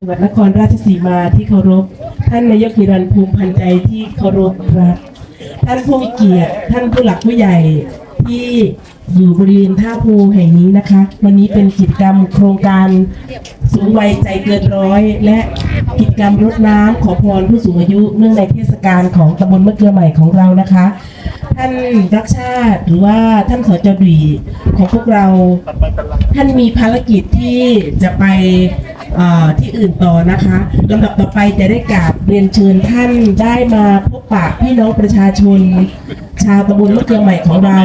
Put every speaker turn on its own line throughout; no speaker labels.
จังหวัดนครราชสีมาที่เคารพ ท่านนายกนิรันภูมิพันใจที่เคารพรักท่านผู้มีเกียรติ ท่านผู้หลักผู้ใหญ่ที่อยู่บริเวณท่าภูแห่งนี้นะคะ วันนี้เป็นกิจกรรมโครงการสูงวัยใจเกินร้อย และกิจกรรมรดน้ำขอพรผู้สูงอายุเนื่องในเทศกาลของตำบลมะเกลือใหม่ของเรานะคะ ท่านรักชาติหรือว่าท่านสจดีของพวกเรา ท่านมีภารกิจที่จะไป ที่อื่นต่อนะคะลำดับต่อไปจะได้กราบเรียนเชิญท่านได้มาพบปะพี่น้องประชาชน ชาวตำบลมะเกลือใหม่ของเรา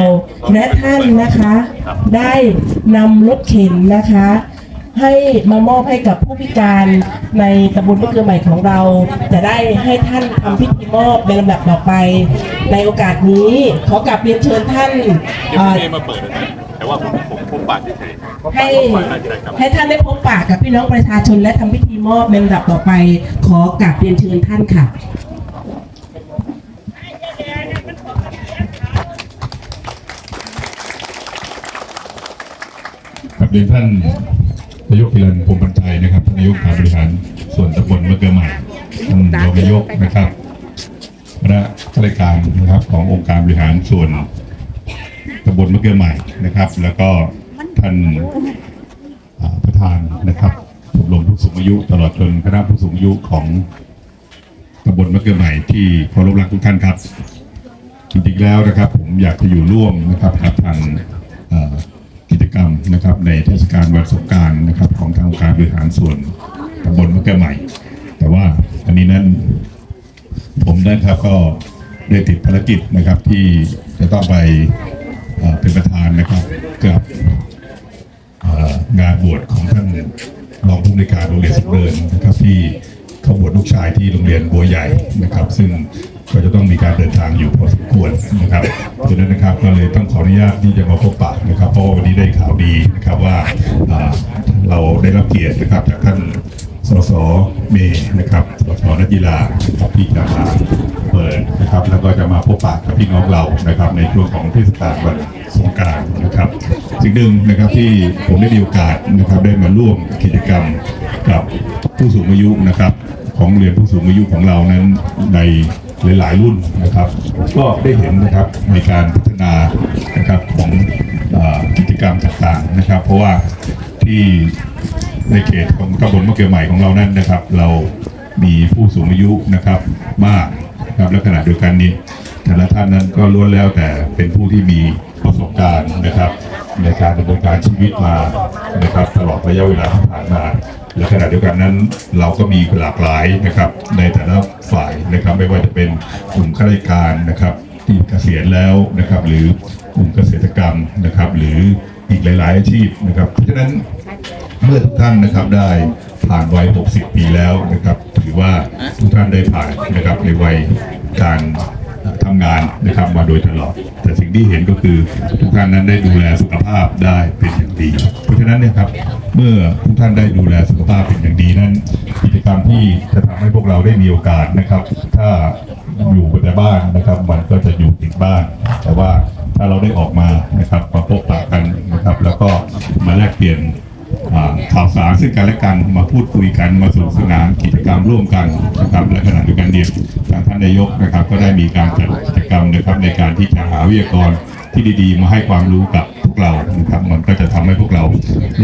และท่านนะคะได้นำรถเข็นนะคะให้มามอบให้กับผู้พิการในตำบลมะเกลือใหม่ของเรา จะได้ให้ท่านทำพิธีมอบในลำดับต่อไป ในโอกาสนี้ขอกลับเรียนเชิญท่าน
เดี๋ยว
เอ่อ
พรุ่งนี้มาเปิดนะแต่ว่า ผมผมผมปาดเฉยๆ
ให้
ผมปาดเฉยๆครับ
ให้ท่านได้พบปะกับพี่น้องประชาชนและทำพิธีมอบในลำดับต่อไปขอกราบเรียนเชิญท่านค่ะ
ครับเรียนท่านนายกพิรันภูมิพันธ์ใจนะครับท่านนายกการบริหารส่วนตำบลมะเกลือใหม่ท่านรองนายกนะครับคณะข้าราชการนะครับขององค์การบริหารส่วนตำบลมะเกลือใหม่นะครับ แล้วก็ ท่านประธานนะครับชมรมผู้สูงอายุตลอดจนคณะผู้สูงอายุของตำบลมะเกลือใหม่ที่เคารพรักทุกท่านครับ จริงๆแล้วนะครับ ผมอยากจะอยู่ร่วมนะครับกับทางกิจกรรมนะครับ ในเทศกาลวันสงการนะครับ ของทางองค์การบริหารส่วนตำบลมะเกือใหม่ แต่ว่าอันนี้นั้นผมนั้นครับก็ได้ติดภารกิจนะครับที่จะต้องไปเป็นประธานนะครับ วชของท่านรองผู้ในวยการโรงเรียนสุเรินนะครับที่เขาบวชลูกชายที่โรงเรียนบัวใหญ่นะครับ ซึ่งก็จะต้องมีการเดินทางอยู่พอสมควรนะครับดังนั้นนะครับก็เลยต้องขออนุญาตที่จะมาพบปะนะครับ เพราะว่าวันนี้ได้ข่าวดีนะครับว่าอ่าเราได้รับเกียรตินะครับจากท่านสสเมย์นะครับสสนักกีฬานะครับที่จะมาเปิดนะครับ แล้วก็จะมาพบปะกับพี่น้องเรานะครับ ในช่วงของเทศกาลวัน สงกานต์นะครับ สิ่งหนึ่งนะครับที่ผมได้มีโอกาสนะครับได้มาร่วมกิจกรรมกับผู้สูงอายุนะครับของเรียนผู้สูงอายุของเรานั้นในหลายๆรุ่นนะครับ ก็ได้เห็นนะครับในการพัฒนานะครับของกิจกรรมต่างๆนะครับ เพราะว่าที่ในเขตของตำบลมะเขือใหม่ของเรานั้นนะครับ เรามีผู้สูงอายุนะครับมากนะครับและขณะเดียวกันนี้แต่ละท่านนั้นก็ล้วนแล้วแต่เป็นผู้ที่มี ประสบการณ์นะครับ ในการดำเนินการชีวิตมานะครับ ตลอดระยะเวลาที่ผ่านมาและขณะเดียวกันนั้นเราก็มีหลากหลายนะครับ ในแต่ละฝ่ายนะครับไม่ว่าจะเป็นกลุ่มข้าราชการนะครับที่เกษียณแล้วนะครับ หรือกลุ่มเกษตรกรรมนะครับ หรืออีกหลาย ๆ อาชีพนะครับ เพราะฉะนั้นเมื่อทุกท่านนะครับได้ผ่านวัย 60 ปีแล้วนะครับ ถือว่าทุกท่านได้ผ่านนะครับในวัยการ ทำงานนะครับมาโดยตลอด แต่สิ่งที่เห็นก็คือทุกท่านนั้นได้ดูแลสุขภาพได้เป็นอย่างดี เพราะฉะนั้นเนี่ยครับเมื่อทุกท่านได้ดูแลสุขภาพเป็นอย่างดีนั้นกิจกรรมที่จะทำให้พวกเราได้มีโอกาสนะครับ ถ้าอยู่แต่บ้านนะครับ มันก็จะอยู่ติดบ้าน แต่ว่าถ้าเราได้ออกมานะครับมาพบปะกันนะครับ แล้วก็มาแลกเปลี่ยน ข่าวสารซึ่งกันและกันมาพูดคุยกันมาสนุกสนานกิจกรรมร่วมกันนะครับและขณะเดียวกันเนี่ยทางท่านนายกนะครับก็ได้มีการจัดกิจกรรมนะครับในการที่จะหาวิทยากรที่ดีๆ มาให้ความรู้กับพวกเรานะครับมันก็จะทำให้พวกเรา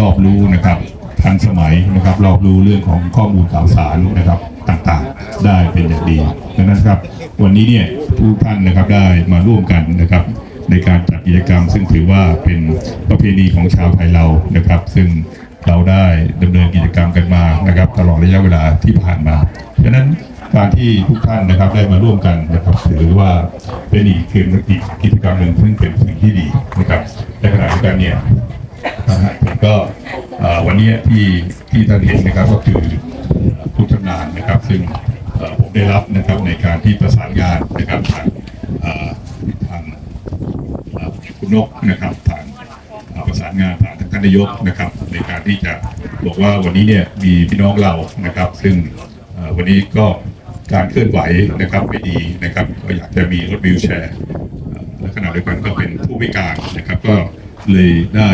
รอบรู้นะครับทันสมัยนะครับรอบรู้เรื่องของข้อมูลข่าวสารนะครับต่างๆได้เป็นอย่างดีดังนั้นครับ วันนี้เนี่ยทุกท่านนะครับได้มาร่วมกันนะครับ ในการจัดกิจกรรมซึ่งถือว่าเป็นประเพณีของชาวไทยเรานะครับ ซึ่ง เราได้ดำเนินกิจกรรมกันมานะครับ ตลอดระยะเวลาที่ผ่านมาฉะนั้นการที่ทุกท่านนะครับได้มาร่วมกันนะครับถือว่าเป็นอีกคืออีกกิจกรรมหนึ่งซึ่งเป็นสิ่งที่ดีนะครับในขณะเดียวกันเนี่ยผมก็วันนี้ที่ที่ท่านเห็นนะครับก็คือผู้ชำนาญนะครับ ซึ่งผมได้รับนะครับในการที่ประสานงานนะครับทางทางคุณนกนะครับผ่านประสานงานผ่านทางานนายกนะครับในการที่จะบอกว่าวันนี้เนี่ยมีพี่น้องเรานะครับ ซึ่งวันนี้ก็การเคลื่อนไหวนะครับไม่ดีนะครับก็อยากจะมีรถวิวแชร์และขณะเดียวกันก็เป็นผู้พิการนะครับ ก็เลยได้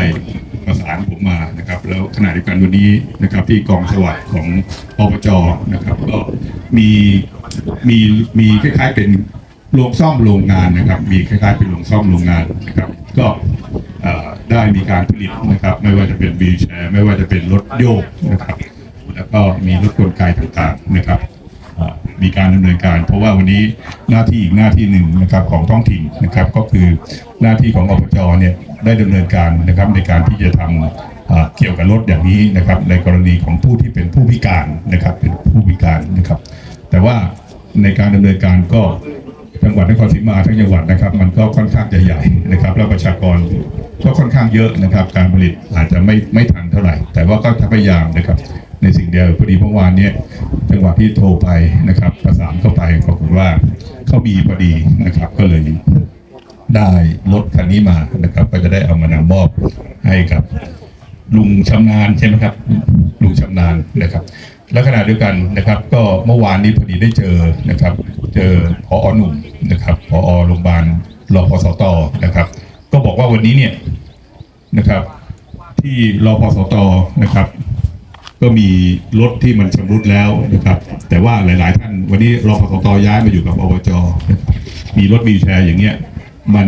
ประสานผมมานะครับ แล้วขณะเดียวกันวันนี้นะครับ ที่กองสวัสดิ์ของอบจนะครับก็มีมีมีคล้ายๆเป็นโรงซ่อมโรงงานนะครับ มีคล้ายๆเป็นโรงซ่อมโรงงานนะครับ ก็ ได้มีการผลิตนะครับ ไม่ว่าจะเป็นวีลแชร์ ไม่ว่าจะเป็นรถโยกนะครับ แล้วก็มีรถกลไกต่างๆนะครับมีการดำเนินการ เพราะว่าวันนี้หน้าที่อีกหน้าที่หนึ่งนะครับของท้องถิ่นนะครับก็คือหน้าที่ของอบจเนี่ยได้ดำเนินการนะครับในการที่จะทำอ่าเกี่ยวกับรถอย่างนี้นะครับ ในกรณีของผู้ที่เป็นผู้พิการนะครับเป็นผู้พิการนะครับ แต่ว่าในการดำเนินการก็ จังหวัดนครศรีมาทั้งจังหวัดนะครับ มันก็ค่อนข้างจะใหญ่นะครับ แล้วประชากรก็ค่อนข้างเยอะนะครับ การผลิตอาจจะไม่ไม่ทันเท่าไหร่ แต่ว่าก็พยายามนะครับ ในสิ่งเดียวพอดีเมื่อวานเนี้ยจังหวะที่โทรไปนะครับ ประสานเข้าไปปรากฏว่าเขามีพอดีนะครับ ก็เลยได้รถคันนี้มานะครับ ก็จะได้เอามานำมอบให้กับลุงชำนาญใช่ไหมครับลุงชำนาญนะครับ และขณะเดียวกันนะครับ ก็เมื่อวานนี้พอดีได้เจอนะครับ เจอพอหนุ่มนะครับพอโรงพยาบาลรอพสตนะครับ ก็บอกว่าวันนี้เนี่ยนะครับ ที่รอพสตนะครับ ก็มีรถที่มันชำรุดแล้วนะครับ แต่ว่าหลาย ๆ ท่านวันนี้รอพสตย้ายมาอยู่กับอบจมีรถวีแชร์อย่างเงี้ยมัน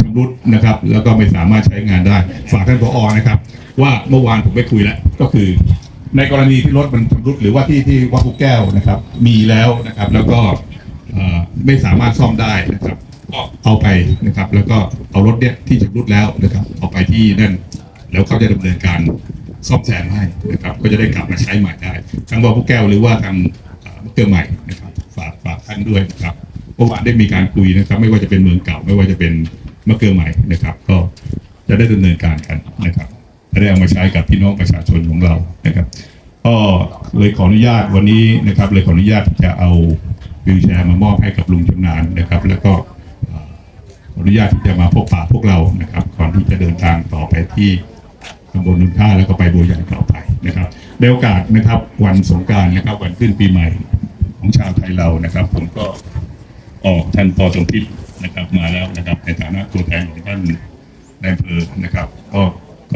ชำรุดนะครับ แล้วก็ไม่สามารถใช้งานได้ ฝากท่านผอนะครับ ว่าเมื่อวานผมไปคุยแล้วก็คือ ในกรณีที่รถมันชำรุดหรือว่าที่ที่วัดภูแก้วนะครับ มีแล้วนะครับ แล้วก็ไม่สามารถซ่อมได้นะครับก็เอาไปนะครับ แล้วก็เอารถเนี้ยที่ชำรุดแล้วนะครับ เอาไปที่นั่น แล้วเขาจะดำเนินการซ่อมแซมให้นะครับ ก็จะได้กลับมาใช้ใหม่ได้ทั้งวัดภูแก้วหรือว่าทางเอ่อมะเกลือใหม่นะครับ ฝากฝากท่านด้วยนะครับเมื่อวานได้มีการคุยนะครับ ไม่ว่าจะเป็นเมืองเก่า ไม่ว่าจะเป็นมะเกือใหม่นะครับ ก็จะได้ดำเนินการกันนะครับ ได้เอามาใช้กับพี่น้องประชาชนของเรานะครับก็เลยขออนุญาตวันนี้นะครับเลยขออนุญาตจะเอาวิวแชร์มามอบให้กับลุงชำนาญนะครับ แล้วก็เอ่อขออนุญาตที่จะมาพบปะพวกเรานะครับ ก่อนที่จะเดินทางต่อไปที่ตำบลนุนท่าแล้วก็ไปบัวใหญ่ต่อไปนะครับในโอกาสนะครับวันสงการนะครับ วันขึ้นปีใหม่ของชาวไทยเรานะครับ ผมก็ออกท่านปอสมพิษนะครับมาแล้วนะครับ ในฐานะตัวแทนของท่านในอำเภอนะครับ ก็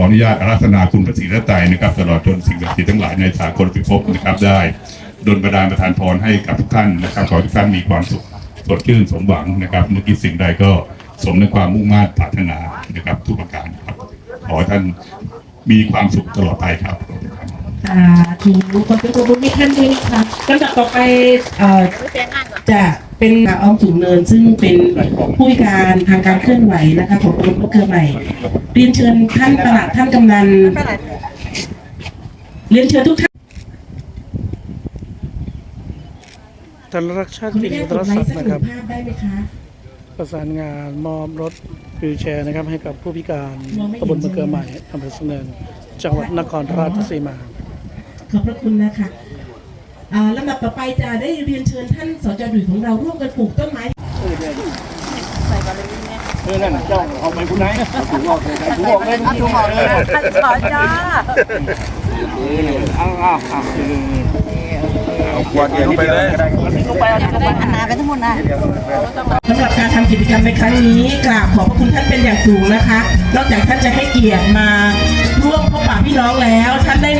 ออนุญาตอาราธนาคุณพระศรีรัตน์นะครับตลอดจนสิ่งศักดิ์สิทธิ์ทั้งหลายในสากลพิภพนะครับได้ดลประดานประทานพรให้กับทุกท่านนะครับขอให้ทุกท่านมีความสุขสดชื่นสมหวังนะครับเมื่อกี้สิ่งใดก็สมในความมุ่งมั่นปรารถนานะครับทุกประการครับขอให้ท่านมีความสุขตลอดไปครับ
สาธุขอเสียงปรบมือให้ท่านด้วยนะคะลำดับต่อไปเอ่อจะ เป็นนางอ้อมสูงเนินซึ่งเป็นผู้พิการทางการเคลื่อนไหวนะคะของกรมมะเกลือใหม่เรียนเชิญท่านประหลัดท่านกำนันเรียนเชิญทุกท่าน
ท่านรักชาติ
ขออ
กิ
นุ
น
ญาต
ต
ก
ร
ดไล
สัต
ค์
ว์
สัก
นะ
ห
ค
นึ่
รับ
งภาพได้ไหมคะ
ประสานงานมอบรถวิวแชร์นะครับ ให้กับผู้พิการตำบลมะเกลือใหม่อำเภอสุนเนินจังหวัดนครราชสีมา
ขอบพระคุณนะคะอ่า ลำดับต่อไปจะได้เรียนเชิญท่านสจดุยของเราร่วมกันปลูกต้นไม้
เออนั่นเจ้าเอาไปคุณไหนถูกบอกเลยถูกบอกเลยถูกบอกเลย
ท่านสอจ้า
เอาเอาเอา
อันนาไปทั้งหมดนะ
สำหรับการทำกิจกรรมในครั้งนี้กราบขอบพระคุณท่านเป็นอย่างสูงนะคะ นอกจากท่านจะให้เกียรติมาร่วมพบปะพี่น้องแล้วท่านได้